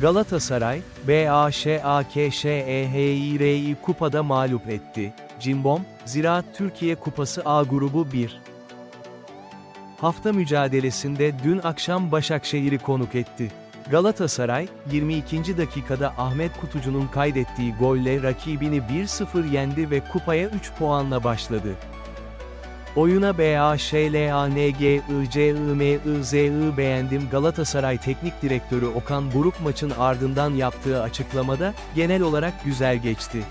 Galatasaray, BAŞAKŞEHİR'i kupada mağlup etti. Cimbom, Ziraat Türkiye Kupası A grubu 1. Hafta mücadelesinde dün akşam Başakşehir'i konuk etti. Galatasaray, 22. dakikada Ahmet Kutucu'nun kaydettiği golle rakibini 1-0 yendi ve kupaya 3 puanla başladı. Oyuna BAŞLANGICIMIZI beğendim Galatasaray Teknik Direktörü Okan Buruk maçın ardından yaptığı açıklamada, genel olarak güzel geçti.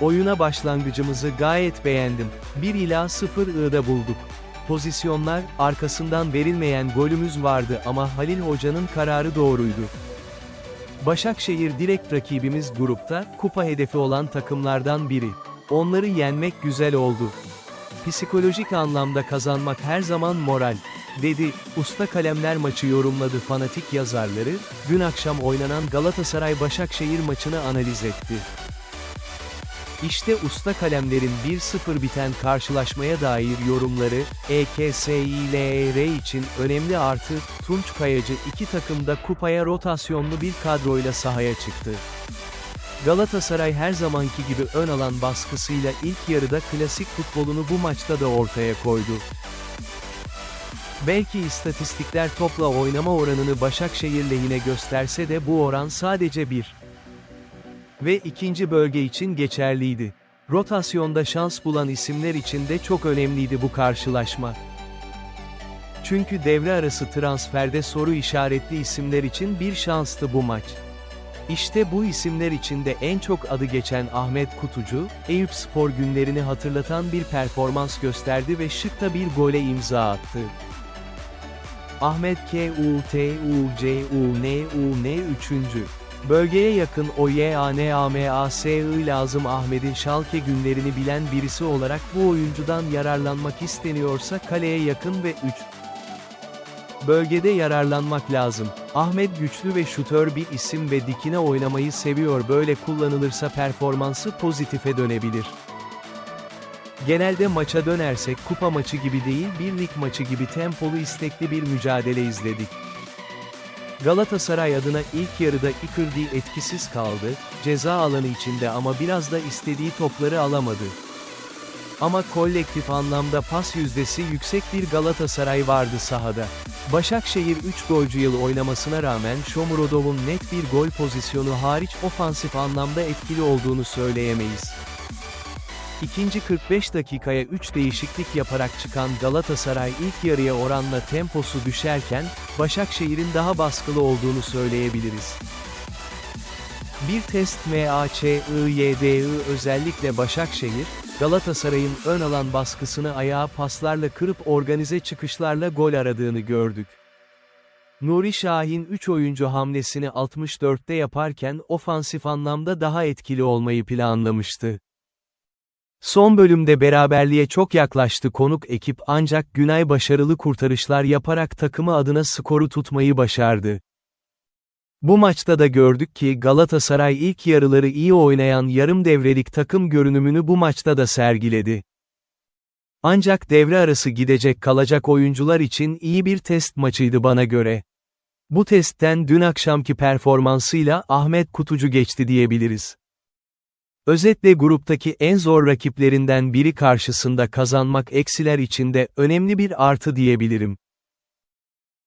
Oyuna başlangıcımızı gayet beğendim. 1 ila 0 I'da bulduk. Pozisyonlar, arkasından verilmeyen golümüz vardı ama Halil Hoca'nın kararı doğruydu. Başakşehir direkt rakibimiz grupta, kupa hedefi olan takımlardan biri. Onları yenmek güzel oldu. Psikolojik anlamda kazanmak her zaman moral, dedi, usta kalemler maçı yorumladı fanatik yazarları, dün akşam oynanan Galatasaray-Başakşehir maçını analiz etti. İşte usta kalemlerin 1-0 biten karşılaşmaya dair yorumları, E EKSİLR için önemli artı, Tunç Kayacı iki takımda kupaya rotasyonlu bir kadroyla sahaya çıktı. Galatasaray her zamanki gibi ön alan baskısıyla ilk yarıda klasik futbolunu bu maçta da ortaya koydu. Belki istatistikler topla oynama oranını Başakşehir lehine gösterse de bu oran sadece 1 ve ikinci bölge için geçerliydi. Rotasyonda şans bulan isimler için de çok önemliydi bu karşılaşma. Çünkü devre arası transferde soru işaretli isimler için bir şanstı bu maç. İşte bu isimler içinde en çok adı geçen Ahmet Kutucu, Eyüp Spor günlerini hatırlatan bir performans gösterdi ve şıkta bir gole imza attı. Ahmet K-U-T-U-C-U-N-U-N 3. Bölgeye yakın OYANAMASI lazım Ahmet'in Şalke günlerini bilen birisi olarak bu oyuncudan yararlanmak isteniyorsa kaleye yakın ve 3. Bölgede yararlanmak lazım. Ahmet güçlü ve şutör bir isim ve dikine oynamayı seviyor böyle kullanılırsa performansı pozitife dönebilir. Genelde maça dönersek kupa maçı gibi değil bir lig maçı gibi tempolu istekli bir mücadele izledik. Galatasaray adına ilk yarıda Icardi etkisiz kaldı, ceza alanı içinde ama biraz da istediği topları alamadı. Ama kolektif anlamda pas yüzdesi yüksek bir Galatasaray vardı sahada. Başakşehir 3 golcü yıl oynamasına rağmen Shomurodov'un net bir gol pozisyonu hariç ofansif anlamda etkili olduğunu söyleyemeyiz. İkinci 45 dakikaya 3 değişiklik yaparak çıkan Galatasaray ilk yarıya oranla temposu düşerken, Başakşehir'in daha baskılı olduğunu söyleyebiliriz. Bir test MAÇIYDI özellikle Başakşehir, Galatasaray'ın ön alan baskısını ayağa paslarla kırıp organize çıkışlarla gol aradığını gördük. Nuri Şahin 3 oyuncu hamlesini 64'te yaparken ofansif anlamda daha etkili olmayı planlamıştı. Son bölümde beraberliğe çok yaklaştı konuk ekip ancak Günay başarılı kurtarışlar yaparak takımı adına skoru tutmayı başardı. Bu maçta da gördük ki Galatasaray ilk yarıları iyi oynayan yarım devrelik takım görünümünü bu maçta da sergiledi. Ancak devre arası gidecek kalacak oyuncular için iyi bir test maçıydı bana göre. Bu testten dün akşamki performansıyla Ahmet Kutucu geçti diyebiliriz. Özetle gruptaki en zor rakiplerinden biri karşısında kazanmak eksiler içinde önemli bir artı diyebilirim.